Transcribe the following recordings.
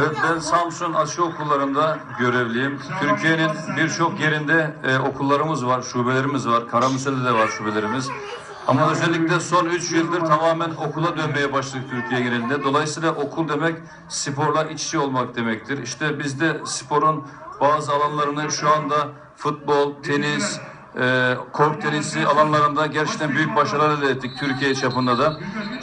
Evet, ben Samsun Açı Okullarında görevliyim. Türkiye'nin birçok yerinde e, okullarımız var, şubelerimiz var. Karamürsel'de de var şubelerimiz. Ama özellikle son 3 yıldır tamamen okula dönmeye başladık Türkiye genelinde. Dolayısıyla okul demek sporla iç içe olmak demektir. İşte biz de sporun bazı alanlarını şu anda futbol, tenis, e, tenisi alanlarında gerçekten büyük başarılar elde ettik Türkiye çapında da.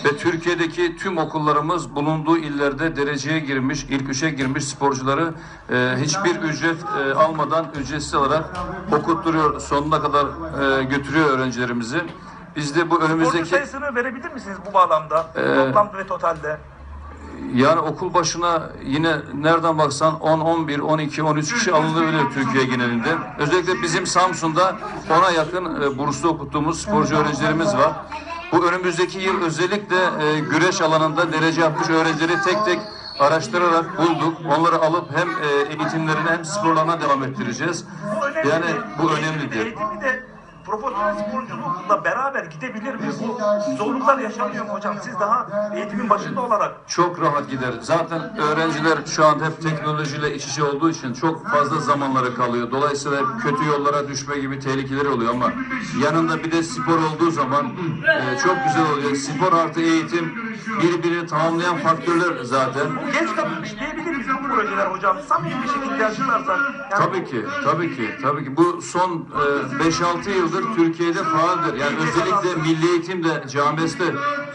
Ve Türkiye'deki tüm okullarımız bulunduğu illerde dereceye girmiş, ilk üçe girmiş sporcuları e, hiçbir ücret e, almadan ücretsiz olarak okutturuyor, sonuna kadar e, götürüyor öğrencilerimizi. Biz de bu Sporcu önümüzdeki sayısını verebilir misiniz bu bağlamda? Ee, Toplamda ve totalde. Yani okul başına yine nereden baksan 10, 11, 12, 13 kişi alınabilir Türkiye genelinde. Özellikle bizim Samsun'da ona yakın e, burslu okuttuğumuz sporcu öğrencilerimiz var. Bu önümüzdeki yıl özellikle e, güreş alanında derece yapmış öğrencileri tek tek araştırarak bulduk. Onları alıp hem e, eğitimlerine hem sporlarına devam ettireceğiz. Yani bu önemlidir. Profesyonel sporculukla beraber gidebilir mi? Bu zorluklar yaşanıyor hocam? Siz daha eğitimin başında olarak çok rahat gider. Zaten öğrenciler şu an hep teknolojiyle iç içe olduğu için çok fazla zamanları kalıyor. Dolayısıyla kötü yollara düşme gibi tehlikeleri oluyor ama yanında bir de spor olduğu zaman e, çok güzel oluyor. Spor artı eğitim birbirini tamamlayan faktörler zaten. geç kalınmış diyebilir miyiz bu projeler hocam? Samimi bir şekilde yaşarlarsak. Yani Tabii ki, tabii ki, tabii ki. Bu son e, 5-6 yıldır Türkiye'de faaldir. Yani özellikle Milli Eğitim de da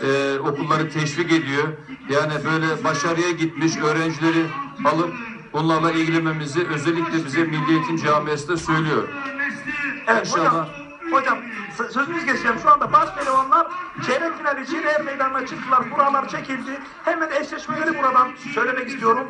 e, okulları teşvik ediyor. Yani böyle başarıya gitmiş öğrencileri alıp bunlarla ilgilenmemizi özellikle bize Milli Eğitim Camiası da söylüyor. Evet. İnşallah. Hocam s- sözünüz geçeceğim. Şu anda baş pehlivanlar çeyrek final için ev meydanına çıktılar. Buralar çekildi. Hemen eşleşmeleri buradan söylemek istiyorum.